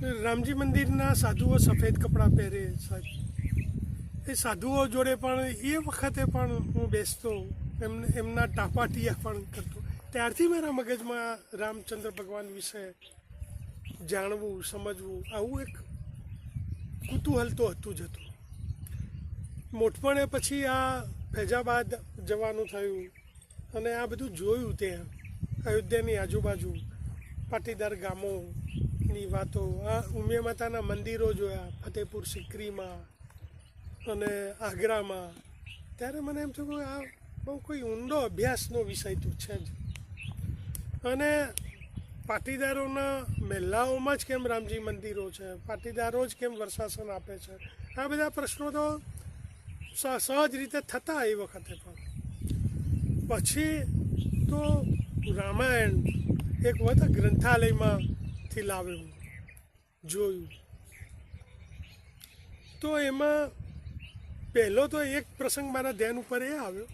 રામજી મંદિરના સાધુઓ સફેદ કપડાં પહેરે સાહેબ. એ સાધુઓ જોડે પણ એ વખતે પણ હું બેસતો એમને એમના ટાપાટિયા પણ કરતો. ત્યારથી મારા મગજમાં રામચંદ્ર ભગવાન વિશે જાણવું, સમજવું, આવું એક કુતૂહલ તો હતું જ હતું. મોટપણે પછી આ ફૈજાબાદ જવાનું થયું અને આ બધું જોયું ત્યાં, અયોધ્યાની આજુબાજુ પાટીદાર ગામોની વાતો. આ ઉમિયા માતાના મંદિરો જોયા, ફતેપુર સિકરીમાં અને આગ્રામાં. ત્યારે મને એમ થયું કે આ બહુ કોઈ ઊંડો અભ્યાસનો વિષય તો છે જ. અને પાટીદારોના મહેલાઓમાં જ કેમ રામજી મંદિરો છે? પાટીદારો જ કેમ વર્ષાસન આપે છે? આ બધા પ્રશ્નો તો સહજ રીતે થતા એ વખતે પણ. પછી તો રામાયણ, એક વખત ગ્રંથાલયમાંથી લાવ્યું. જોયું. તો એમાં પહેલો તો એક પ્રસંગ મારા ધ્યાન ઉપર એ આવ્યો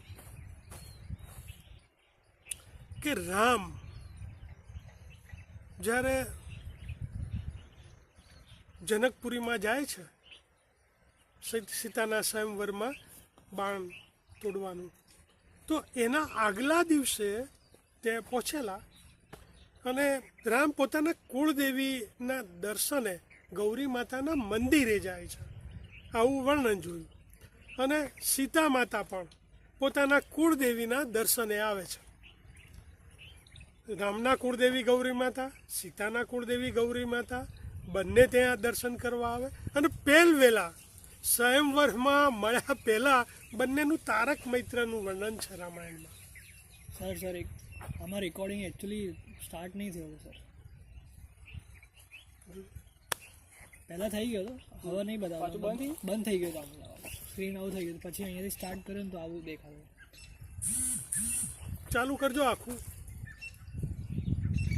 કે રામ, જ્યારે જનકપુરીમાં જાય છે સીતાના સ્વયંવરમાં બાણ તોડવાનું, તો એના આગલા દિવસે તે પહોંચેલા અને રામ પોતાના કુળદેવીના દર્શને ગૌરી માતાના મંદિરે જાય છે. આવું વર્ણન જોયું. અને સીતા માતા પણ પોતાના કુળદેવીના દર્શને આવે છે. રામના કુળદેવી ગૌરી માતા, સીતાના કુળદેવી ગૌરી માતા બંને ત્યાં દર્શન કરવા આવે અને પહેલ વહેલા સ્વયંવરમાં મળ્યા પહેલાં બંનેનું તારક મૈત્રનું વર્ણન છે રામાયણમાં. સર સર એક આમાં રેકોર્ડિંગ એકચ્યુઅલી સ્ટાર્ટ નહીં થયો સર પહેલાં થઈ ગયો હતો હવે નહીં બતાવો બંધ બંધ થઈ ગયો હતો સ્ક્રીન આવું થઈ ગયું પછી અહીંયાથી સ્ટાર્ટ કર્યો ને તો આવું દેખાડું ચાલુ કરજો આખું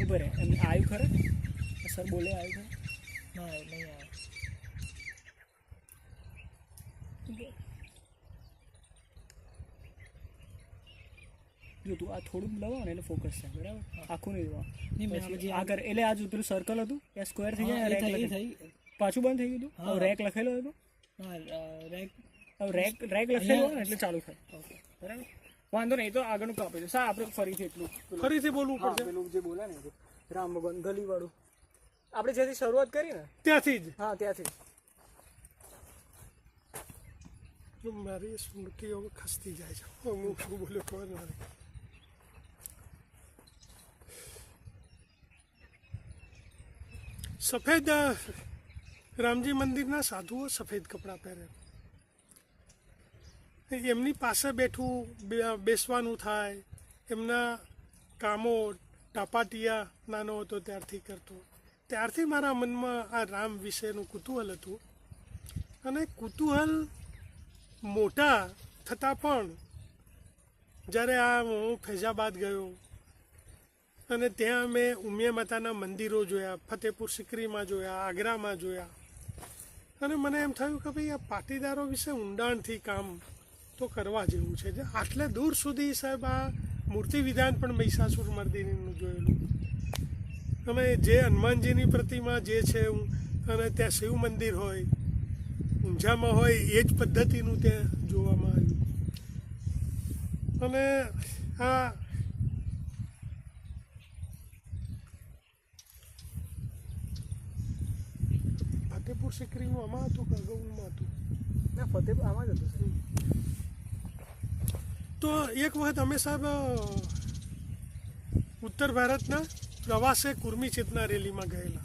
ઉપર એમ આવ્યું ખરે સર બોલે આવ્યું ખરે ના નહીં આવ્યું જો તું આ થોડુંક લવાવ ને એટલે ફોકસ થાય બરાબર? આખું નહીં દબાવ નહીં, મેં પછી આ આ કર એટલે આ પેલું સર્કલ હતું એ સ્ક્વેર થઈ જાય રેક થઈ-. પાછું બંધ થઈ ગયું હતું? રેક લખેલો હતો? રેક હવે રેક રેક લખેલો એટલે ચાલુ થાય. બરાબર? વાંધો નહીં તો આગળનું કાપી દો. સા આપણે ફરીથી એટલું ફરીથી બોલવું પડશે. પેલું જે બોલે ને રામ ભગવાન ગલી વાળું આપણે જ્યાંથી શરૂઆત કરી ને ત્યાંથી જ. હા ત્યાંથી. મારી સ્મૃતિઓ ખસતી જાય છે. હું શું બોલ્યો ખબર નથી. સફેદ રામજી મંદિરના સાધુઓ સફેદ કપડાં પહેરે એમની પાસે બેઠું બેસવાનું થાય એમના કામો ટાપાટિયા નાનો હતો ત્યારથી કરતો ત્યારથી મારા મનમાં આ રામ વિશેનું કુતૂહલ હતું અને કુતૂહલ મોટા થતાં પણ જ્યારે આ હું ફૈઝાબાદ ગયો અને ત્યાં અમે ઉમિયા માતાના મંદિરો જોયા, ફતેપુર સિકરીમાં જોયા, આગ્રામાં જોયા. અને મને એમ થયું કે ભાઈ, આ પાટીદારો વિશે ઊંડાણથી કામ તો કરવા જેવું છે. જે આટલે દૂર સુધી સાહેબ આ મૂર્તિ વિધાન પણ મહિષાસુર મર્દિનીનું જોયેલું. અને જે હનુમાનજીની પ્રતિમા જે છે હું- અને ત્યાં શિવ મંદિર હોય, ઊંઝામાં હોય, એ જ પદ્ધતિનું ત્યાં જોવામાં આવ્યું. અને આ ફતેપુર સિકરીનું આમાં હતું કે અગાઉમાં હતું ના ફતેહ આમાં જ હતું સર. તો એક વખત અમે સાહેબ અ, ઉત્તર ભારતના પ્રવાસે કુર્મી ચેતના રેલીમાં ગયેલા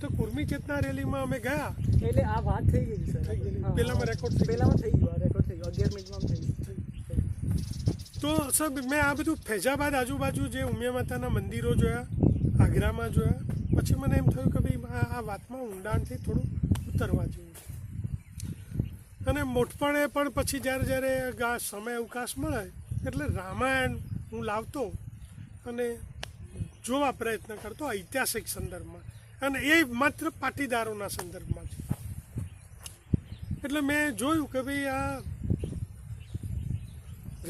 તો કુર્મી ચેતના રેલીમાં અમે ગયા એટલે આ વાત થઈ ગઈ સર થઈ ગયેલી. હા, પેલામાં હા. રેકોર્ડ થઈ ગયો. પેલામાં થઈ ગયું રેકોર્ડ થઈ ગયો અગિયાર મિનિટમાં થઈ ગયું તો સાહેબ મેં આ બધું ફૈજાબાદ આજુબાજુ જે ઉમિયા માતાના મંદિરો જોયા આગ્રામાં જોયા પછી મને એમ થયું કે ભાઈ આ વાતમાં ઊંડાણથી થોડું ઉતરવા છે. અને મોટપણે પણ પછી જ્યારે જ્યારે સમય અવકાશ મળે, એટલે રામાયણ હું લાવતો અને જોવા પ્રયત્ન કરતો ઐતિહાસિક સંદર્ભમાં. અને એ માત્ર પાટીદારોના સંદર્ભમાં છે એટલે મેં જોયું કે ભાઈ આ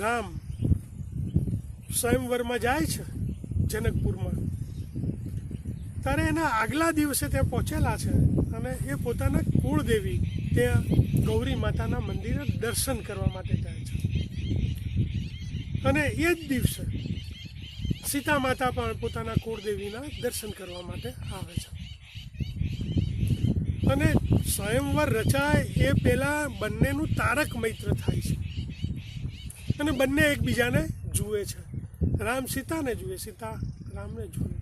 રામ સ્વયંવરમાં જાય છે, જનકપુરમાં. ત્યારે એના આગલા દિવસે ત્યાં પહોંચેલા છે અને એ પોતાના કુળદેવી ત્યાં ગૌરી માતાના મંદિરે દર્શન કરવા માટે જાય છે. અને એ જ દિવસે સીતા માતા પણ પોતાના કુળદેવીના દર્શન કરવા માટે આવે છે. અને સ્વયંવર રચાય એ પહેલાં બંનેનું તારક મૈત્ર થાય છે. અને બંને એકબીજાને જુએ છે. રામ સીતાને જુએ, સીતા રામને જુએ.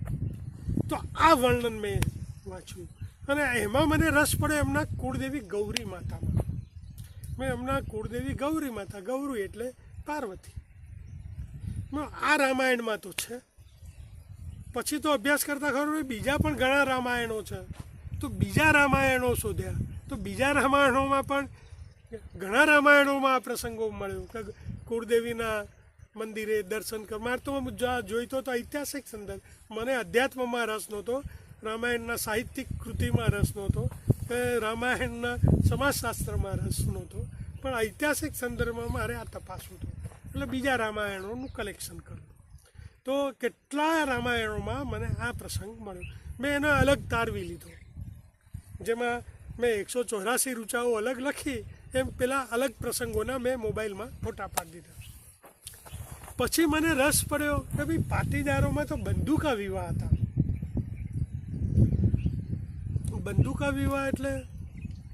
તો આ વર્ણન મેં વાંચ્યું. અને એમાં મને રસ પડ્યો એમના કુળદેવી ગૌરી માતામાં. મેં એમના કુળદેવી ગૌરી માતા, ગૌરી એટલે પાર્વતી. આ રામાયણમાં તો છે. પછી તો અભ્યાસ કરતા ખબર બીજા પણ ઘણા રામાયણો છે. તો બીજા રામાયણો શોધ્યા. તો બીજા રામાયણોમાં પણ ઘણા રામાયણોમાં આ પ્રસંગો મળ્યો. કે કુળદેવીના મંદિરે દર્શન કર મારે તો જોઈતો હતો ઐતિહાસિક સંદર્ભ. મને અધ્યાત્મમાં રસ નહોતો, રામાયણના સાહિત્યિક કૃતિમાં રસ નહોતો કે રામાયણના સમાજશાસ્ત્રમાં રસ નહોતો. પણ ઐતિહાસિક સંદર્ભમાં મારે આ તપાસવું હતું એટલે બીજા રામાયણોનું કલેક્શન કર્યું તો કેટલા રામાયણોમાં મને આ પ્રસંગ મળ્યો. મેં એનો અલગ તારવી લીધો. જેમાં મેં એકસો ચોરાસી રૂચાઓ અલગ લખી, એમ પેલા અલગ પ્રસંગોના મેં મોબાઈલમાં ફોટા પાડી દીધા. પછી મને રસ પડ્યો કે ભાઈ પાટીદારોમાં તો બંદૂકા વિવાહ હતા. બંદૂકા વિવાહ એટલે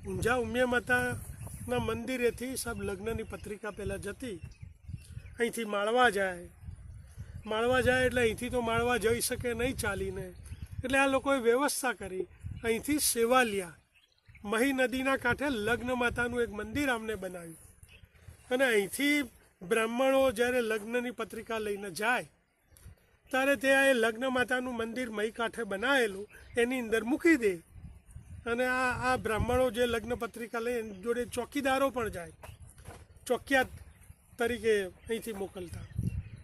ઊંઝા ઉમિયા માતાના મંદિરેથી સબ લગ્નની પત્રિકા પહેલાં જતી. અહીંથી માળવા જાય. માળવા જાય એટલે અહીંથી તો માળવા જઈ શકે નહીં ચાલીને. એટલે આ લોકોએ વ્યવસ્થા કરી. અહીંથી સેવાલિયા, મહી નદીના કાંઠે લગ્ન માતાનું એક મંદિર આમને બનાવ્યું. અને અહીંથી બ્રાહ્મણો જ્યારે લગ્નની પત્રિકા લઈને જાય, ત્યારે ત્યાં એ લગ્ન માતાનું મંદિર મહી કાંઠે બનાવેલું, એની અંદર મૂકી દે. અને આ આ બ્રાહ્મણો જે લગ્ન પત્રિકા લઈ જોડે ચોકીદારો પણ જાય, ચોકિયાત તરીકે અહીંથી મોકલતા.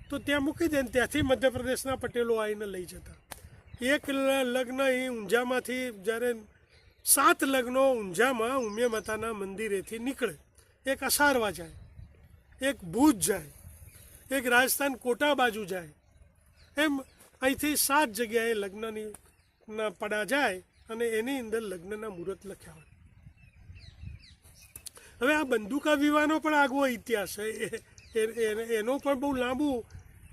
તો ત્યાં મૂકી દે ત્યાંથી મધ્યપ્રદેશના પટેલો આવીને લઈ જતા. એક લગ્ન એ ઊંઝામાંથી જ્યારે સાત લગ્નો ઊંઝામાં ઉમિયા માતાના મંદિરેથી નીકળે. એક અસારવા જાય. એક ભુજ જાય, એક રાજસ્થાન કોટા બાજુ જાય. એમ અહીંથી સાત જગ્યાએ લગ્નની ના પડા જાય અને એની અંદર લગ્નના મુહૂર્ત લખ્યા હોય. હવે આ બંદુકા વિવાહનો પણ આગવો ઇતિહાસ છે. એનો પણ બહુ લાંબુ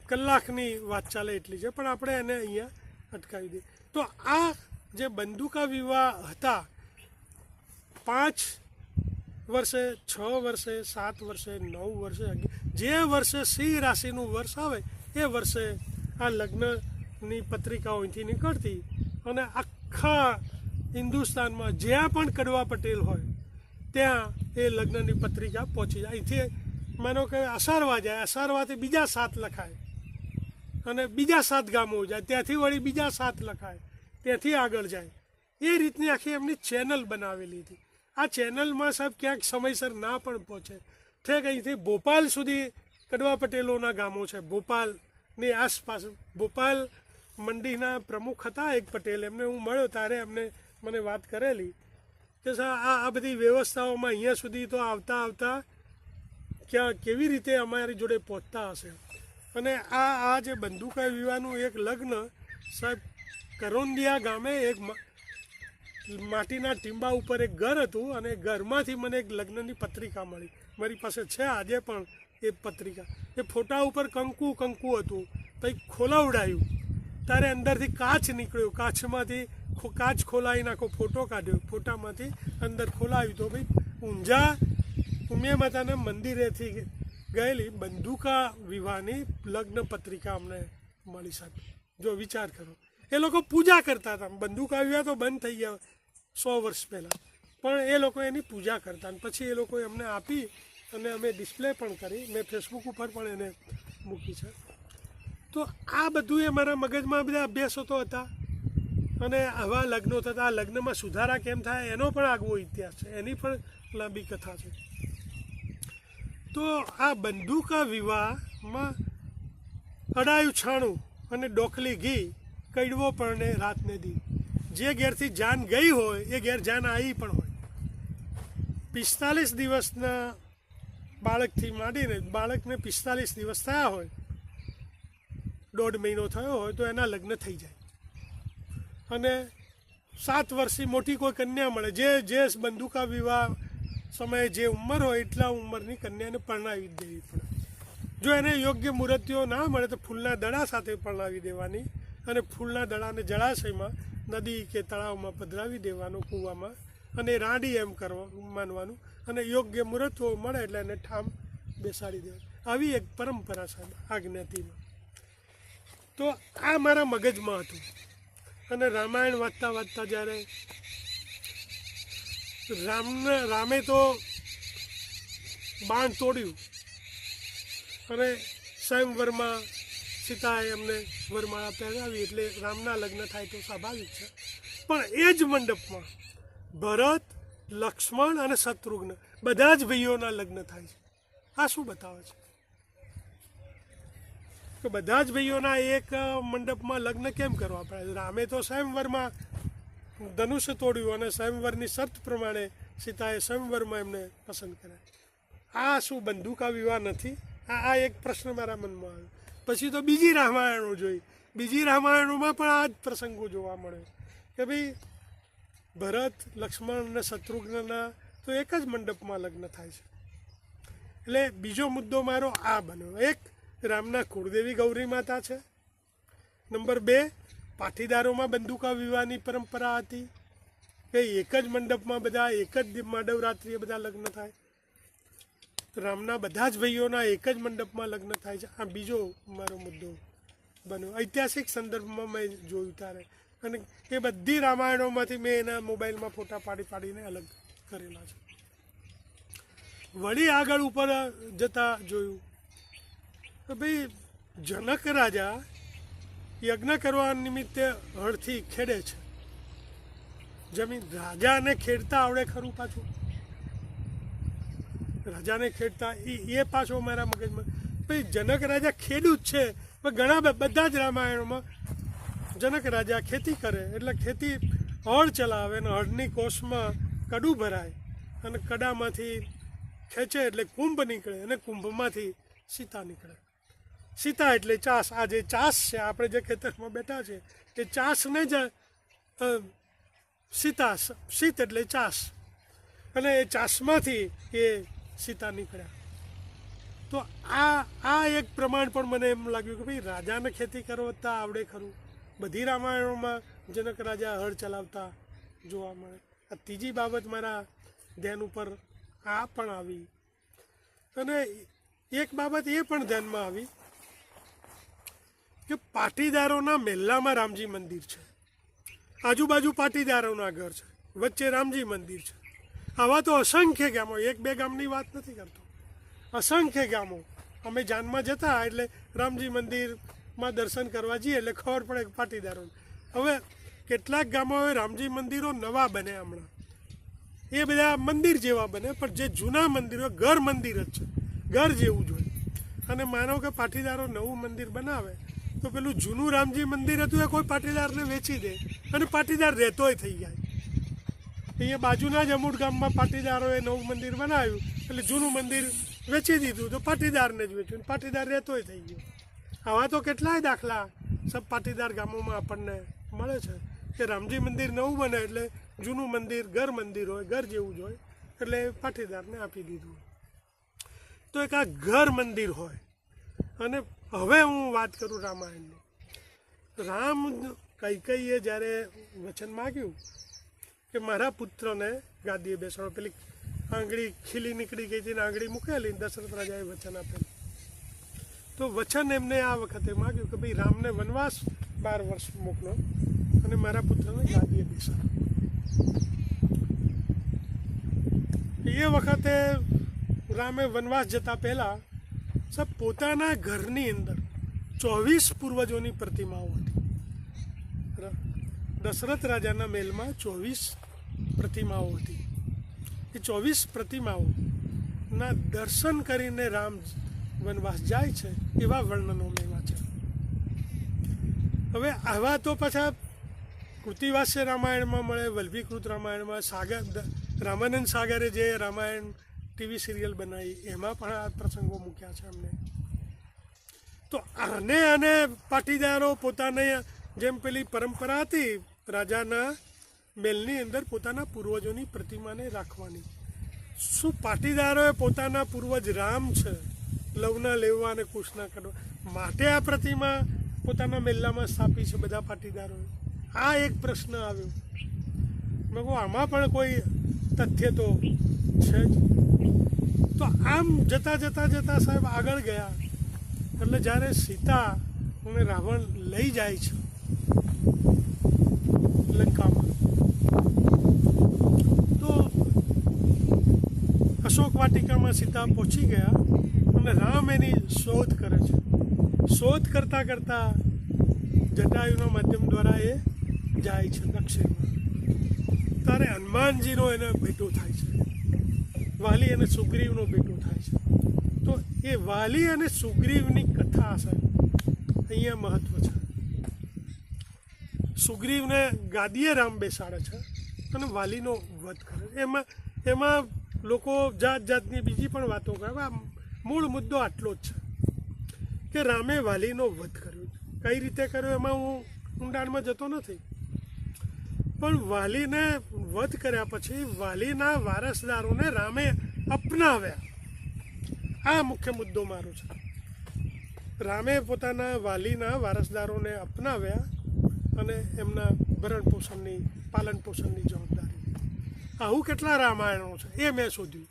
કલાકની વાત ચાલે એટલી છે, પણ આપણે એને અહીંયા અટકાવી દઈએ. તો આ જે બંદુકા વિવાહ હતા, પાંચ વર્ષે છ વર્ષે, સાત વર્ષે, નવ વર્ષે જે વર્ષે સિંહ રાશિનું વર્ષ આવે, એ વર્ષે આ લગ્નની પત્રિકાઓ અહીંથી નીકળતી અને આખા હિન્દુસ્તાનમાં જ્યાં પણ કડવા પટેલ હોય, ત્યાં એ લગ્નની પત્રિકા પહોંચી જાય. અહીંથી માનો કે અસારવા જાય અસારવાથી બીજા સાત લખાય અને બીજા સાત ગામો જાય. ત્યાંથી વળી બીજા સાત લખાય, ત્યાંથી આગળ જાય. એ રીતની આખી એમની ચેનલ બનાવેલી હતી. આ ચેનલમાં સાહેબ ક્યાંક સમયસર ના પણ પહોંચે. ઠેક, અહીંથી ભોપાલ સુધી કડવા પટેલોના ગામો છે. ભોપાલની આસપાસ, ભોપાલ મંડીના પ્રમુખ હતા એક પટેલ. એમને હું મળ્યો ત્યારે એમને મને વાત કરેલી કે સર આ આ બધી વ્યવસ્થાઓમાં અહીંયા સુધી તો આવતા આવતા ક્યાં, કેવી રીતે અમારી જોડે પહોંચતા હશે? અને આ આ જે બંદૂકા વિવાહનું એક લગ્ન સાહેબ કરોંદિયા ગામે એક માટીના ટીંબા ઉપર એક ઘર હતું અને ઘરમાંથી મને એક લગ્નની પત્રિકા મળી. મારી પાસે છે આજે પણ એ પત્રિકા. એ ફોટા ઉપર કંકુ કંકુ હતું. પછી ખોલાવડાયું. ત્યારે અંદરથી કાચ નીકળ્યો. કાચમાંથી કાચ ખોલાવી નાખો, ફોટો કાઢ્યો. ફોટામાંથી અંદર ખોલાવ્યું તો ભાઈ ઊંઝા ઉમિયા માતાના મંદિરેથી ગયેલી બંદુકા વિવાહની લગ્ન પત્રિકા અમને મળી શકે જો વિચાર કરો. એ લોકો પૂજા કરતા હતા. બંદૂકા વિવાહ તો બંધ થઈ ગયા. સો વર્ષ પહેલાં. પણ એ લોકો એની પૂજા કરતા અને પછી એ લોકોએ અમને આપી અને અમે ડિસ્પ્લે પણ કરી. મેં ફેસબુક ઉપર પણ એને મૂકી છે. તો આ બધું એ મારા મગજમાં બધા અભ્યાસો તો હતા. અને આવા લગ્નો થતા લગ્નમાં સુધારા કેમ થાય એનો પણ આગવો ઇતિહાસ છે. એની પણ લાંબી કથા છે. તો આ બંદૂકા વિવાહમાં અડાયું છાણું અને ડોકલી ઘી કડવો પણ રાતને દી. જે ઘેરથી જાન ગઈ હોય, એ ઘેર જાન આવી પણ હોય. પિસ્તાલીસ દિવસના બાળકથી માંડીને, બાળકને પિસ્તાલીસ દિવસ થયા હોય, દોઢ મહિનો થયો હોય, તો એના લગ્ન થઈ જાય. અને સાત વર્ષથી મોટી કોઈ કન્યા મળે. જે જે બંદુકા વિવાહ સમયે જે ઉંમર હોય, એટલા ઉંમરની કન્યાને પરણાવી દેવી પડે. જો એને યોગ્ય મૂર્તિઓ ના મળે, તો ફૂલના દડા સાથે પરણાવી દેવાની અને ફૂલના દડાને જળાશયમાં નદી કે તળાવમાં પધરાવી દેવાનો કૂવામાં અને રાંડી એમ કરવા માનવાનું. અને યોગ્ય મુહૂર્તો મળે એટલે એને ઠામ બેસાડી દેવાનું આવી એક પરંપરા સાહેબ આજ્ઞાતિમાં તો આ મારા મગજમાં હતું. અને રામાયણ વાંચતા વાંચતા જ્યારે રામને, રામે તો બાણ તોડ્યું. અને સ્વયંવરમાં સીતાએ એમને વરમાળા પહેરાવી એટલે રામના લગ્ન થાય તો સ્વાભાવિક છે. પણ એ જ મંડપમાં ભરત, લક્ષ્મણ અને શત્રુઘ્ન બધા જ ભાઈઓના લગ્ન થાય છે. આ શું બતાવે છે? કે બધા જ ભાઈઓના એક મંડપમાં લગ્ન કેમ કરવા પડે? રામે તો સ્વયંવરમાં ધનુષ્ય તોડ્યું અને સ્વયંવરની શરત પ્રમાણે સીતાએ સ્વયંવરમાં એમને પસંદ કર્યા. આ શું બંદૂકા વિવાહ નથી? આ આ એક પ્રશ્ન મારા મનમાં આવ્યો. પછી તો બીજી રામાયણો જોઈ. બીજી રામાયણોમાં પણ આ જ પ્રસંગો જોવા મળે કે ભાઈ, ભરત, લક્ષ્મણ અને શત્રુઘ્નના તો એક જ મંડપમાં લગ્ન થાય છે. એટલે બીજો મુદ્દો મારો આ બન્યો. એક, રામના કુળદેવી ગૌરી માતા છે. નંબર બે, પાટીદારોમાં બંદુકા વિવાહની પરંપરા હતી. કે એક જ મંડપમાં બધા, એક જ માડવરાત્રિએ બધા લગ્ન થાય. રામના બધા જ ભાઈઓના એક જ મંડપમાં લગ્ન થાય છે. આ બીજો મારો મુદ્દો બન્યો. ઐતિહાસિક સંદર્ભમાં મેં જોયું ત્યારે. અને એ બધી રામાયણોમાંથી મેં એના મોબાઈલમાં ફોટા પાડી પાડીને અલગ કરેલા છે. વળી આગળ ઉપર જતા જોયું કે ભાઈ, જનક રાજા યજ્ઞ કરવા નિમિત્તે હળથી ખેડે છે. જમીન રાજાને ખેડતા આવડે ખરું પાછું? રાજાને ખેડતા, એ એ પાછો મારા મગજમાં. ભાઈ જનક રાજા ખેડૂત છે. ઘણા બધા જ રામાયણોમાં જનક રાજા ખેતી કરે. એટલે ખેતી હળ ચલાવે અને હળની કોષમાં કડું ભરાય અને કડામાંથી ખેંચે એટલે કુંભ નીકળે અને કુંભમાંથી સીતા નીકળે. સીતા એટલે ચાસ. આ જે ચાસ છે, આપણે જે ખેતરમાં બેઠા છે, એ ચાસને જ સીતા શીત એટલે ચાસ. અને એ ચાસમાંથી એ સીતા નીકળ્યા. તો આ આ એક પ્રમાણ પણ મને એમ લાગ્યું કે ભાઈ રાજાને ખેતી કરવતા આવડે ખરું. બધી રામાયણોમાં જનક રાજા હળ ચલાવતા જોવા મળે. આ ત્રીજી બાબત મારા ધ્યાન ઉપર આ પણ આવી. અને એક બાબત એ પણ ધ્યાનમાં આવી કે પાટીદારોના મહેલામાં રામજી મંદિર છે. આજુબાજુ પાટીદારોના ઘર છે. વચ્ચે રામજી મંદિર છે. આવા તો અસંખ્ય ગામો, એક બે ગામની વાત નથી કરતો. અસંખ્ય ગામો. અમે જાનમાં જતા એટલે રામજી મંદિરમાં દર્શન કરવા જઈએ એટલે ખબર પડે પાટીદારોને. પાટીદારો હવે કેટલાક ગામો હવે રામજી મંદિરો નવા બને હમણાં. એ બધા મંદિર જેવા બને, પણ જે જૂના મંદિરો ઘર મંદિર જ છે. ઘર જેવું જ હોય. અને માનો કે પાટીદારો નવું મંદિર બનાવે, તો પેલું જૂનું રામજી મંદિર હતું એ કોઈ પાટીદારને વેચી દે. અને પાટીદાર રહેતોય થઈ જાય. અહીંયા બાજુના જ અમૂટ ગામમાં પાટીદારોએ નવું મંદિર બનાવ્યું. એટલે જૂનું મંદિર વેચી દીધું. તો પાટીદારને જ વેચ્યું. પાટીદાર રહેતોય થઈ ગયો. આવા તો કેટલાય દાખલા સબ પાટીદાર ગામોમાં આપણને મળે છે. કે રામજી મંદિર નવું બને એટલે જૂનું મંદિર ઘર મંદિર હોય, ઘર જેવું જ હોય. એટલે પાટીદારને આપી દીધું. તો એક આ ઘર મંદિર હોય. અને હવે હું વાત કરું રામાયણની. રામ કૈકઈએ જ્યારે વચન માગ્યું કે મારા પુત્રને ગાદીએ બેસાડો પેલી આંગળી ખીલી નીકળી ગઈ હતી આંગળી મૂકેલી દશરથ રાજાએ વચન આપેલું તો વચન એમને આ વખતે માગ્યું કે ભાઈ રામને વનવાસ બાર વર્ષ મોકલો અને મારા પુત્રને ગાદીએ બેસાડો. એ વખતે રામે વનવાસ જતા પહેલા સાહેબ પોતાના ઘરની અંદર ચોવીસ પૂર્વજોની પ્રતિમાઓ હતી. દશરથ રાજાના મહેલમાં ચોવીસ પ્રતિમાઓ હતી. એ ચોવીસ પ્રતિમાઓના દર્શન કરીને રામ વનવાસ જાય છે એવા વર્ણનો મેવા છે હવે આવા તો પાછા કૃતિવાસ્ય રામાયણમાં મળે, વલ્ભીકૃત રામાયણમાં, સાગર રામાનંદ સાગરે જે રામાયણ ટીવી સિરિયલ બનાવી, એમાં પણ આ પ્રસંગો મૂક્યા છે અમને. તો આને અને પાટીદારો પોતાને જેમ પેલી પરંપરા હતી, રાજાના મહેલની અંદર પોતાના પૂર્વજોની પ્રતિમાને રાખવાની. શું પાટીદારોએ પોતાના પૂર્વજ રામ છે? લવના લેવા અને કુશના કરવા. માટે આ પ્રતિમા પોતાના મહેલામાં સ્થાપી છે બધા પાટીદારોએ? આ એક પ્રશ્ન આવ્યો. મેં કહું, આમાં પણ કોઈ તથ્ય તો છે જ. તો આમ જતા જતા જતા સાહેબ આગળ ગયા. એટલે જ્યારે સીતા અને રાવણ લઈ જાય છે લંકામાં તો અશોક વાટિકામાં સીતા પહોંચી ગયા અને રામ એની શોધ કરે છે. શોધ કરતા કરતા જટાયુના માધ્યમ દ્વારા એ જાય છે દક્ષિણમાં ત્યારે હનુમાનજીનો એને ભેટો થાય છે. વાલી અને સુગ્રીવનો ભેટો થાય છે. તો એ વાલી અને સુગ્રીવની કથા છે અહીંયા મહત્વ છે. સુગ્રીવને ગાદીએ રામ બેસાડે છે અને વાલીનો વધ કરે. એમાં એમાં લોકો જાત જાતની બીજી પણ વાતો કરે. મૂળ મુદ્દો આટલો જ છે કે રામે વાલીનો વધ કર્યો કઈ રીતે કર્યો એમાં હું ઊંડાણમાં જતો નથી. પણ વાલીને વધ કર્યા પછી વાલીના વારસદારોને રામે અપનાવ્યા. આ મુખ્ય મુદ્દો મારો છે. રામે પોતાના વાલીના વારસદારોને અપનાવ્યા અને એમના ભરણ પોષણની, પાલન પોષણની જવાબદારી આવું કેટલા રામાયણો છે, એ મેં શોધ્યું.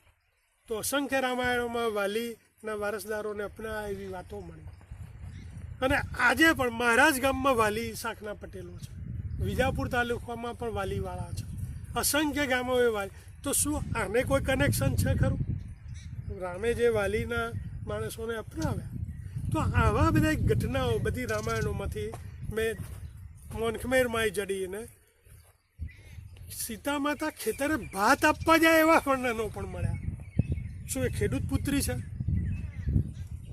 તો અસંખ્ય રામાયણોમાં વાલીના વારસદારોને અપનાવા એવી વાતો મળી. અને આજે પણ મહારાજ ગામમાં વાલી શાખના પટેલો છે, વિજાપુર તાલુકામાં પણ વાલીવાળા છે. અસંખ્ય ગામો એ વાલી, તો શું આને કોઈ કનેક્શન છે ખરું? રામે જે વાલીના માણસોને અપનાવ્યા, તો આવા બધા ઘટનાઓ બધી રામાયણોમાંથી મેં મોનખમેરમાં જડીને સીતા માતા ખેતરે ભાત આપવા જાય એવા વર્ણનો પણ મળ્યા. શું એ ખેડૂત પુત્રી છે?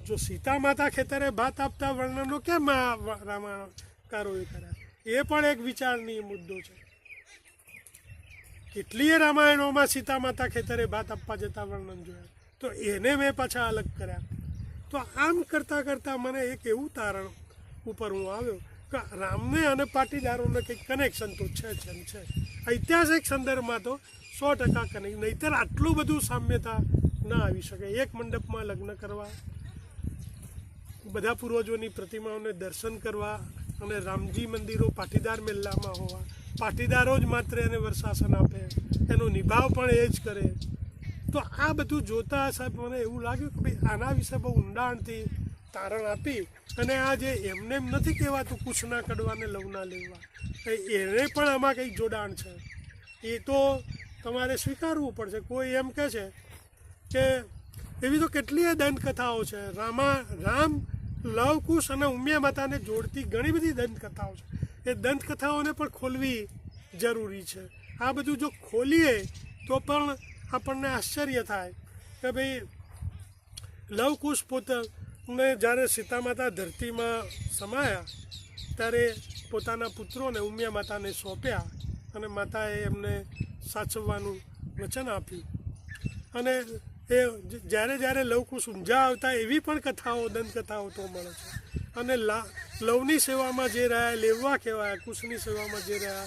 જો સીતા માતા ખેતરે ભાત આપતા વર્ણનો કેમ આ વ- એ કર્યા? એ પણ એક વિચારણીય મુદ્દો છે. કેટલીય રામાયણોમાં સીતા માતા ખેતરે ભાત આપવા જતા વર્ણન જોયા. તો એને મેં પાછા અલગ કર્યા. તો આમ કરતાં કરતાં મને એક એવું તારણ ઉપર હું આવ્યો રામને અને પાટીદારોને કંઈક કનેક્શન તો છે જ એમ છે. ઐતિહાસિક સંદર્ભમાં તો સો ટકા કનેક્ટ નહીતર આટલું બધું સામ્યતા ના આવી શકે. એક મંડપમાં લગ્ન કરવા, બધા પૂર્વજોની પ્રતિમાઓને દર્શન કરવા અને રામજી મંદિરો પાટીદાર મેલ્લામાં હોવા, પાટીદારો જ માત્ર એને વર્ષાસન આપે, એનો નિભાવ પણ એ જ કરે. તો આ બધું જોતા સાહેબ મને એવું લાગ્યું કે ભાઈ આના વિશે બહુ ઊંડાણથી તારણ આપી અને આ જે એમને એમ નથી કહેવાતું કુશના કડવાને લવના લેવા એને પણ આમાં કંઈક જોડાણ છે. એ તો તમારે સ્વીકારવું પડશે. કોઈ એમ કહે છે કે એવી તો કેટલીય દંતકથાઓ છે. રામા, રામ, લવ, કુશ અને ઉમિયા માતાને જોડતી ઘણી બધી દંતકથાઓ છે. એ દંતકથાઓને પણ ખોલવી જરૂરી છે. આ બધું જો ખોલીએ તો પણ આપણને આશ્ચર્ય થાય કે ભાઈ લવકુશ પોતાને જ્યારે સીતા માતા ધરતીમાં સમાયા, ત્યારે પોતાના પુત્રોને ઉમિયા માતાને સોંપ્યા અને માતાએ એમને સાચવવાનું વચન આપ્યું. અને એ જ્યારે જ્યારે લવકુશ ઊંઝા આવતા એવી પણ કથાઓ, દંતકથાઓ તો મળે છે. અને લા, લવની સેવામાં જે રહ્યા લેવા કહેવાય, કુશની સેવામાં જે રહ્યા,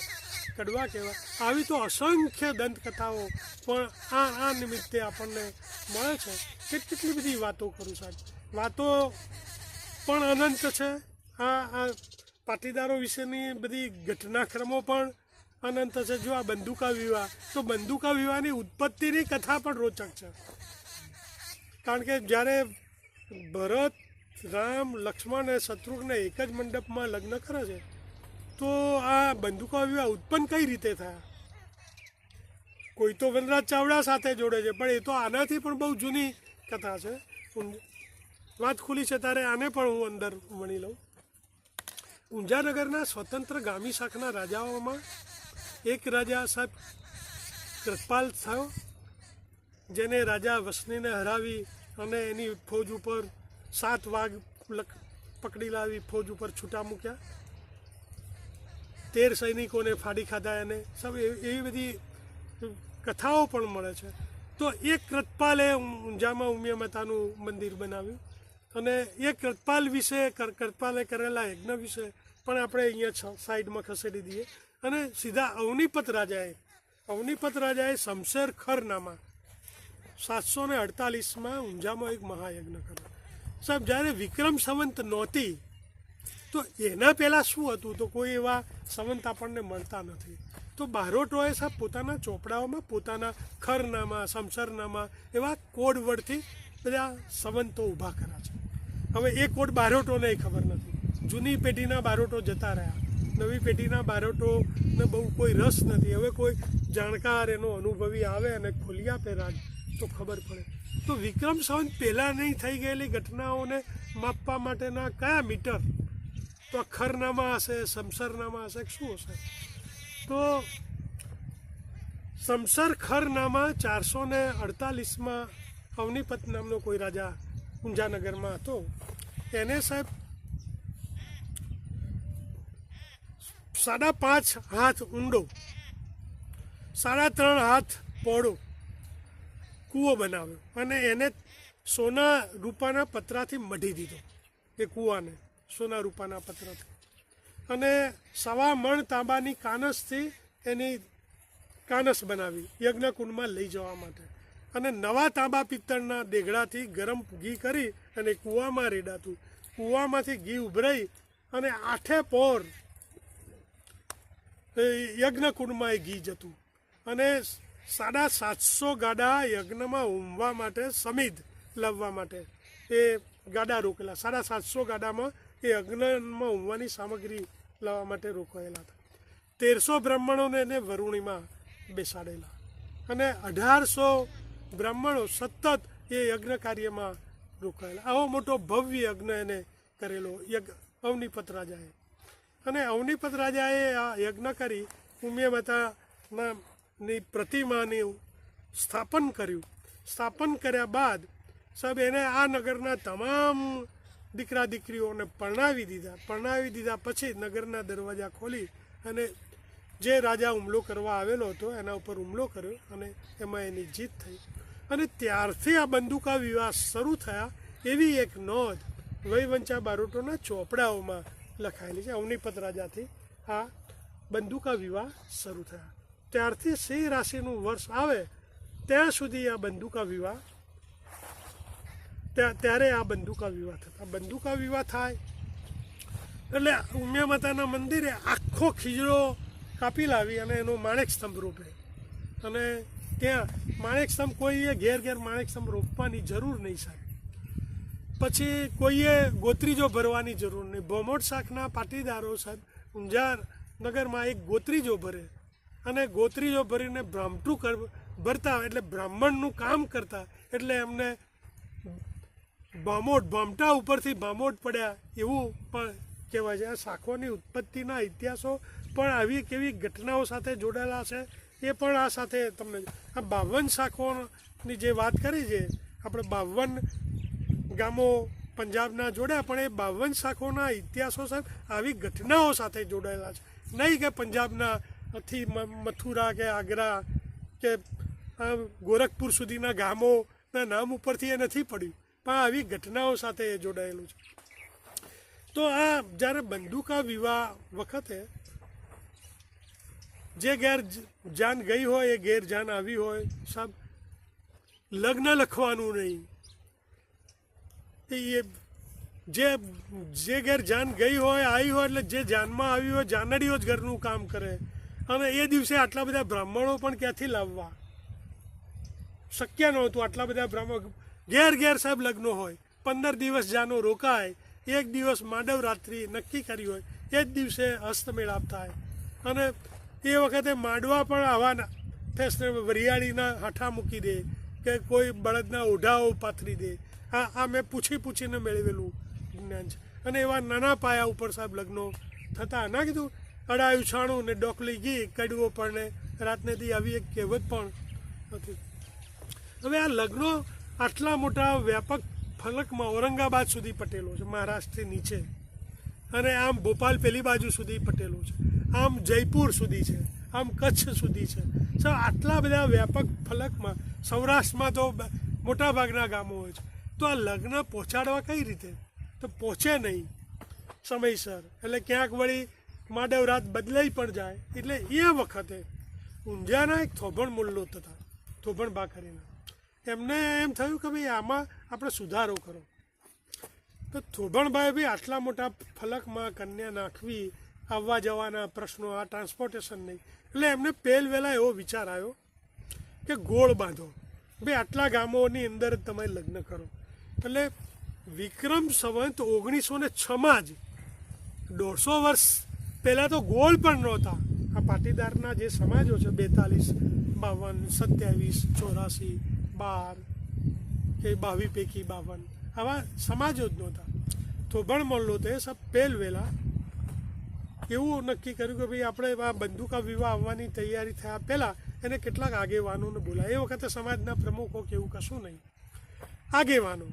કડવા કહેવાય, આવી તો અસંખ્ય દંતકથાઓ પણ આ આ નિમિત્તે આપણને મળે છે. કે કેટલી બધી વાતો કરું સાહેબ. વાતો પણ અનંત છે. આ આ પાટીદારો વિશેની બધી ઘટનાક્રમો પણ અનંત છે. જો આ બંદુકા વિવાહ, તો બંદુકા વિવાહની ઉત્પત્તિની કથા પણ રોચક છે. કારણ કે જ્યારે ભરત, રામ, લક્ષ્મણ અને શત્રુઘ્ન એક જ મંડપમાં લગ્ન કરે છે, તો આ બંદુકા વિવાહ ઉત્પન્ન કઈ રીતે થયા? કોઈ તો વનરાજ ચાવડા સાથે જોડે છે, પણ એ તો આનાથી પણ બહુ જૂની કથા છે. વાત ખુલી છે ત્યારે આને પણ હું અંદર વણી લઉં. ઊંઝાનગરના સ્વતંત્ર ગામી શાખના રાજાઓમાં એક રાજા સાહેબ કૃપાલ થયો, જેને રાજા વસનીને હરાવી અને એની ફોજ ઉપર સાત વાઘ પકડી લાવી, ફોજ ઉપર છૂટા મૂક્યા. તેર સૈનિકોને ફાડી ખાધા એને. સૌ એવી બધી કથાઓ પણ મળે છે. તો એક કૃતપાલે ઊંઝામાં ઉમિયા માતાનું મંદિર બનાવ્યું. અને એ કૃતપાલ વિશે કૃતપાલે કરેલા યજ્ઞ વિશે પણ આપણે અહીંયા સાઈડમાં ખસેડી દઈએ. અને સીધા અવનીપત રાજાએ અવનીપત રાજાએ શમશેર ખરનામા સાતસો ને અડતાલીસમાં ઊંઝામાં એક મહાયજ્ઞ કર્યો. સાહેબ, જ્યારે વિક્રમ સંવંત નહોતી, તો એના પહેલાં શું હતું? તો કોઈ એવા સંવંત આપણને મળતા નથી. તો બારોટોએ સાહેબ પોતાના ચોપડાઓમાં, પોતાના ખરનામા સમસરનામા એવા કોડ વર્ડથી બધા સંવંતો ઊભા કર્યા છે. હવે એ કોડ બારોટોને ખબર નથી. જૂની પેઢીના બારોટો જતા રહ્યા. નવી પેઢીના બારોટોને બહુ કોઈ રસ નથી. હવે કોઈ જાણકાર એનો અનુભવી આવે અને ખોલી આપે રાજ, તો ખબર પડે. તો વિક્રમ સંવંત પહેલાં નહીં થઈ ગયેલી ઘટનાઓને માપવા માટેના કયા મીટર? તો અખરનામા હશે સમસરનામાં હશે શું હશે? તો સમસર ખરનામા ચારસો ને અડતાલીસમાં અવનીપત નામનો કોઈ રાજા ઊંઝાનગરમાં હતો. એને સાહેબ સાડા પાંચ હાથ ઊંડો, સાડા ત્રણ હાથ પહોળો કૂવો બનાવ્યો અને એને સોના રૂપાના પતરાથી મઢી દીધો, એ કૂવાને સોના રૂપાના પતરાથી. અને સવા મણ તાંબાની કાનસથી એની કાનસ બનાવી યજ્ઞકુંડમાં લઈ જવા માટે. અને નવા તાંબા પિત્તળના દેઘડાથી ગરમ ઘી કરી અને કૂવામાં રેડાતું. કૂવામાંથી ઘી ઉભરાઈ અને આઠે પોર યજ્ઞકુંડમાં એ ઘી જતું. અને સાડા સાતસો ગાડા યજ્ઞમાં ઉમવા માટે સમિધ લાવવા માટે એ ગાડા રોકેલા. સાડા સાતસો ગાડામાં એ યજ્ઞમાં ઉમવાની સામગ્રી લાવવા માટે રોકાયેલા હતા. તેરસો બ્રાહ્મણોને એને વરુણીમાં બેસાડેલા. અને અઢારસો બ્રાહ્મણો સતત એ યજ્ઞ કાર્યમાં રોકાયેલા. આવો મોટો ભવ્ય યજ્ઞ એને કરેલો યજ્ઞ, અવનીપત રાજાએ. અને અવનીપત રાજાએ આ યજ્ઞ કરી ઉમિયા માતાના ની પ્રતિમાની સ્થાપન કર્યું. સ્થાપન કર્યા બાદ સાહેબ એને આ નગરના તમામ દીકરા દીકરીઓને પરણાવી દીધા. પરણાવી દીધા પછી નગરના દરવાજા ખોલી અને જે રાજા હુમલો કરવા આવેલો હતો, એના ઉપર હુમલો કર્યો અને એમાં એની જીત થઈ. અને ત્યારથી આ બંદૂકા વિવાહ શરૂ થયા એવી એક નોંધ વૈવંચા બારોટોના ચોપડાઓમાં લખાયેલી છે. અવનીપત રાજાથી આ બંદૂકા વિવાહ શરૂ થયા. ત્યારથી સિંહ રાશિનું વર્ષ આવે ત્યાં સુધી આ બંદૂકા વિવાહ ત્યારે આ બંદૂકા વિવાહ થતા. બંદૂકા વિવાહ થાય એટલે ઉમિયા માતાના મંદિરે આખો ખીજડો કાપી લાવી અને એનો માણેક સ્તંભ રોપે. અને ત્યાં માણેક સ્તંભ કોઈએ ઘેર ઘેર માણેક સ્તંભ રોપવાની જરૂર નહીં સાહેબ. પછી કોઈએ ગોત્રીજો ભરવાની જરૂર નહીં. ભોમોટ શાખના પાટીદારો સાહેબ ઊંઝા નગરમાં એક ગોત્રીજો ભરે અને ગોત્રીજો ભરીને બ્રાહ્મટું કર, ભરતા એટલે બ્રાહ્મણનું કામ કરતા એટલે એમને બામોટ બામટા ઉપરથી બામોટ પડ્યા એવું પણ કહેવાય છે. આ શાખોની ઉત્પત્તિના ઇતિહાસો પણ આવી કેવી ઘટનાઓ સાથે જોડાયેલા છે એ પણ આ સાથે તમને આ બાવન શાખોની જે વાત કરી છે, આપણે બાવન ગામો પંજાબના જોડ્યા, પણ એ બાવન શાખોના ઇતિહાસો સાહેબ આવી ઘટનાઓ સાથે જોડાયેલા છે. નહીં કે પંજાબના થી મથુરા કે આગ્રા કે ગોરખપુર સુધીના ગામોના નામ ઉપરથી એ નથી પડ્યું, પણ આવી ઘટનાઓ સાથે એ જોડાયેલું છે. તો આ જ્યારે બંદૂકા વિવાહ વખતે જે ગેર જાન ગઈ હોય, એ ગેર જાન આવી હોય સાહેબ લગ્ન લખવાનું નહીં. એ જે જે ઘેર જાન ગઈ હોય આવી હોય, એટલે જે જાનમાં આવી હોય, જાનડીઓ જ ઘરનું કામ કરે. અને એ દિવસે આટલા બધા બ્રાહ્મણો પણ ક્યાંથી લાવવા? શક્ય નહોતું આટલા બધા બ્રાહ્મણ. ઘેર ઘેર સાહેબ લગ્ન હોય. પંદર દિવસ જાનો રોકાય. એક દિવસ માંડવ રાત્રિ નક્કી કરી હોય, એ જ દિવસે હસ્તમેળાપ થાય. અને એ વખતે માંડવા પણ આવવાના. ફેશનેબલ વરિયાળીના હાઠા મૂકી દે કે કોઈ બળદના ઓઢાઓ પાથરી દે. આ આ મેં પૂછી પૂછીને મેળવેલું જ્ઞાન છે. અને એવા નાના પાયા ઉપર સાહેબ લગ્નો થતા ના કીધું? અડાયું છાણું ને ડોકલી ઘી કડવો પડને રાતને દી આવી એક કહેવત પણ હતી. હવે આ લગ્નો આટલા મોટા વ્યાપક ફલકમાં ઔરંગાબાદ સુધી પટેલો છે મહારાષ્ટ્રથી નીચે. અને આમ ભોપાલ પેલી બાજુ સુધી પટેલો છે. આમ જયપુર સુધી છે. આમ કચ્છ સુધી છે. તો આટલા બધા વ્યાપક ફલકમાં સૌરાષ્ટ્રમાં તો મોટાભાગના ગામો હોય છે. તો આ લગ્ન પહોંચાડવા કઈ રીતે? તો પહોંચે નહીં. સમયસર. એટલે ક્યાંક વળી માડવ રાત બદલાઈ પણ જાય. એટલે એ વખતે ઊંઝાના એક થોભણ મુલ્લો હતા થોભણ બાખરીના એમને એમ થયું કે ભાઈ આમાં આપણે સુધારો કરો. તો થોભણભાઈ બી આટલા મોટા ફલકમાં કન્યા નાખવી, આવવા જવાના પ્રશ્નો, આ ટ્રાન્સપોર્ટેશન નહીં. એટલે એમને પહેલ વહેલા એવો વિચાર આવ્યો કે ગોળ બાંધો. ભાઈ આટલા ગામોની અંદર તમે લગ્ન કરો. એટલે વિક્રમ સંવંત ઓગણીસો ને છમાં જ દોઢસો વર્ષ પહેલાં તો ગોળ પણ નહોતા. આ પાટીદારના જે સમાજો છે બેતાલીસ, બાવન, સત્યાવીસ, ચોરાસી બાર, કે બાવી પૈકી બાવન. આવા સમાજો જ નહોતા. થોભણ મોલ્લો તે સબ પહેલ વહેલા એવું નક્કી કર્યું કે ભાઈ આપણે આ બંદુકા વિવાહ આવવાની તૈયારી થયા પહેલાં એને કેટલાક આગેવાનોને બોલાય. એ વખતે સમાજના પ્રમુખો કે એવું કશું નહીં. આગેવાનો.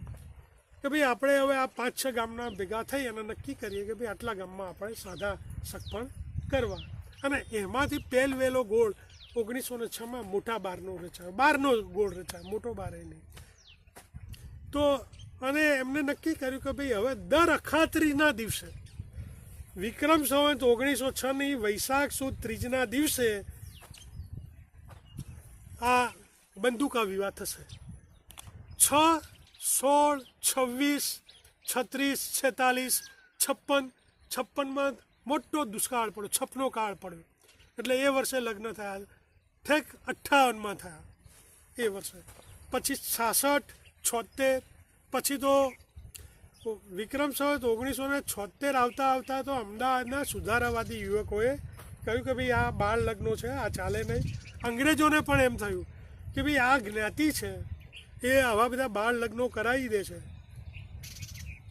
કે ભાઈ આપણે હવે આ પાંચ છ ગામના ભેગા થઈ અને નક્કી કરીએ કે ભાઈ આટલા ગામમાં આપણે સાદા સગપણ કરવા. અને એમાંથી પહેલ વહેલો ગોળ ઓગણીસો ને છમાં મોટા બારનો રચાયો. બારનો ગોળ રચાયો, મોટો બાર એ નહીં. તો અને એમને નક્કી કર્યું કે ભાઈ હવે દર અખાત્રીના દિવસે, વિક્રમ સંવંત ઓગણીસો છની વૈશાખ સુદ ત્રીજના દિવસે આ બંદૂકા વિવાહ થશે. છ, સોળ, છવ્વીસ, છત્રીસ, છેતાલીસ, છપ્પન, છપ્પનમાં મોટો દુષ્કાળ પડ્યો, છપનો કાળ પડ્યો. એટલે એ વર્ષે લગ્ન થયા. ઠેક અઠ્ઠાવનમાં થયા એ વર્ષે. પછી છાસઠ છોતેર પછી તો વિક્રમ સંવત ઓગણીસો ને છોતેર આવતા આવતા તો અમદાવાદના સુધારાવાદી યુવકોએ કહ્યું કે ભાઈ આ બાળ લગ્નો છે, આ ચાલે નહીં. અંગ્રેજોને પણ એમ થયું કે ભાઈ આ જ્ઞાતિ છે, એ આવા બધા બાળ લગ્નો કરાવી દે છે.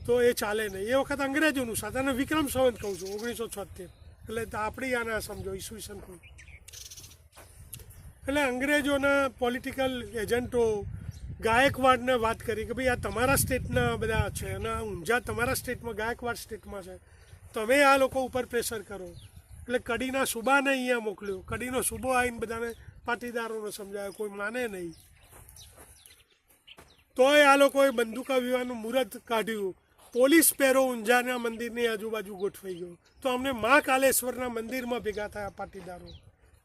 તો એ ચાલે નહીં. એ વખત અંગ્રેજોનું સાથે અને વિક્રમ સંવત કહું છું, ઓગણીસો છોતેર એટલે આપણી આના સમજો, ઈસવીસન કોઈ. એટલે અંગ્રેજોના પોલિટિકલ એજન્ટો ગાયકવાડને વાત કરી કે ભાઈ આ તમારા સ્ટેટના બધા છે અને આ ઊંઝા તમારા સ્ટેટમાં ગાયકવાડ સ્ટેટમાં છે. તમે આ લોકો ઉપર પ્રેશર કરો. એટલે કડીના સુબાને અહીંયા મોકલ્યો. કડીનો સુબો આવીને બધાને પાટીદારોને સમજાયો, કોઈ માને નહીં. તોય આ લોકોએ બંદૂકા વિવાહનું મુહૂર્ત કાઢ્યું. પોલીસ પહેરો ઊંઝાના મંદિરની આજુબાજુ ગોઠવાઈ ગયો. તો અમને મા કાલેશ્વરના મંદિરમાં ભેગા થયા પાટીદારો.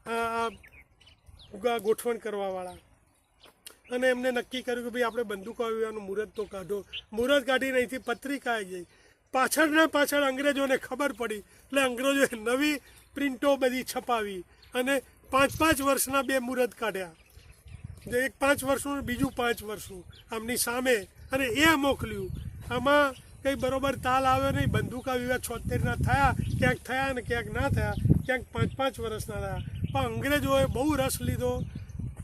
આ ઉગા ગોઠવણ કરવાવાળા. અને એમને નક્કી કર્યું કે ભાઈ આપણે બંદૂકા વિવાહનું મુહૂર્ત તો કાઢો. મુહૂર્ત કાઢીને અહીંથી પત્રિકા આવી ગઈ. પાછળના પાછળ અંગ્રેજોને ખબર પડી. એટલે અંગ્રેજોએ નવી પ્રિન્ટો બધી છપાવી અને પાંચ પાંચ વર્ષના બે મુહૂર્ત કાઢ્યા. જે એક પાંચ વર્ષનું, બીજું પાંચ વર્ષનું. આમની સામે અને એ મોકલ્યું. આમાં કંઈ બરોબર તાલ આવ્યો નહીં. બંદૂકા વિવાહ છોતેરના થયા. ક્યાંક થયા ને ક્યાંક ના થયા. ક્યાંક પાંચ પાંચ વર્ષના થયા. પણ અંગ્રેજોએ બહુ રસ લીધો.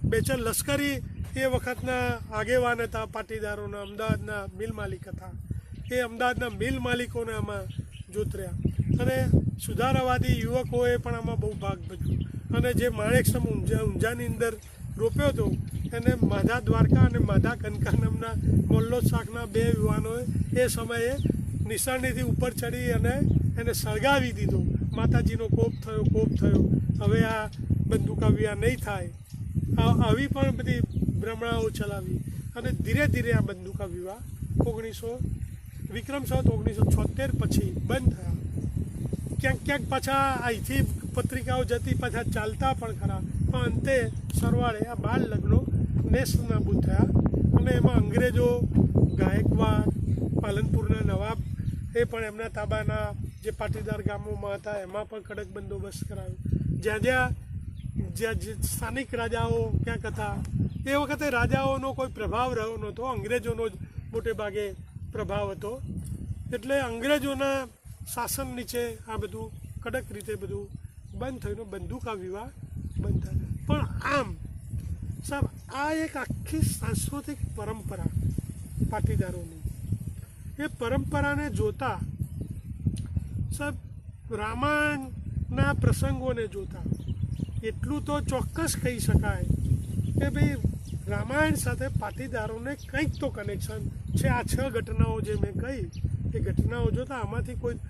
બેચર લશ્કરી એ વખતના આગેવાન હતા, પાટીદારોના, અમદાવાદના મિલ માલિક હતા. એ અમદાવાદના મિલ માલિકોને આમાં જોતર્યા. અને સુધારાવાદી યુવકોએ પણ આમાં બહુ ભાગ ભજવ્યો. અને જે માણેકસમ ઊંઝા, ઊંઝાની અંદર રોપ્યો હતો, એને માધા દ્વારકા અને માધા કનકા નામના મોલ્લોદ શાકના બે યુવાનોએ એ સમયે નિશાનીથી ઉપર ચડી અને એને સળગાવી દીધો. માતાજીનો કોપ થયો કોપ થયો. હવે આ બંદુકાવ્યા નહીં થાય. આવી પણ બધી ભ્રમણાઓ ચલાવી. અને ધીરે ધીરે આ બંદુકા વિવાહ ઓગણીસો, વિક્રમ સંત ઓગણીસો છોતેર પછી બંધ થયા. ક્યાંક ક્યાંક પાછા અહીંથી પત્રિકાઓ જતી પાછા ચાલતા પણ ખરા. પણ અંતે સરવાળે આ બાળ લગ્નો નેસ્તનાબૂદ નાબૂદ થયા. અને એમાં અંગ્રેજો, ગાયકવાડ, પાલનપુરના નવાબ, એ પણ એમના તાબાના જે પાટીદાર ગામોમાં હતા, એમાં પણ કડક બંદોબસ્ત કરાયો. જ્યાં જ્યાં જ્યાં સ્થાનિક રાજાઓ ક્યાંક હતા, એ વખતે રાજાઓનો કોઈ પ્રભાવ રહ્યો નહોતો. અંગ્રેજોનો જ મોટે ભાગે પ્રભાવ હતો. એટલે અંગ્રેજોના શાસન નીચે આ બધું કડક રીતે બધું બંધ થયું બંદૂકા વિવાહ બંધ થયા. પણ આમ, સાહેબ, આ એક આખી સાંસ્કૃતિક પરંપરા પાટીદારોની. એ પરંપરાને જોતા સાહેબ, રામાયણના પ્રસંગોને જોતા એટલું તો ચોક્કસ કહી શકાય કે ભાઈ રામાયણ સાથે પાટીદારોને કંઈક તો કનેક્શન છે. આ છ ઘટનાઓ જે મેં કહી, એ ઘટનાઓ જોતાં આમાંથી કોઈ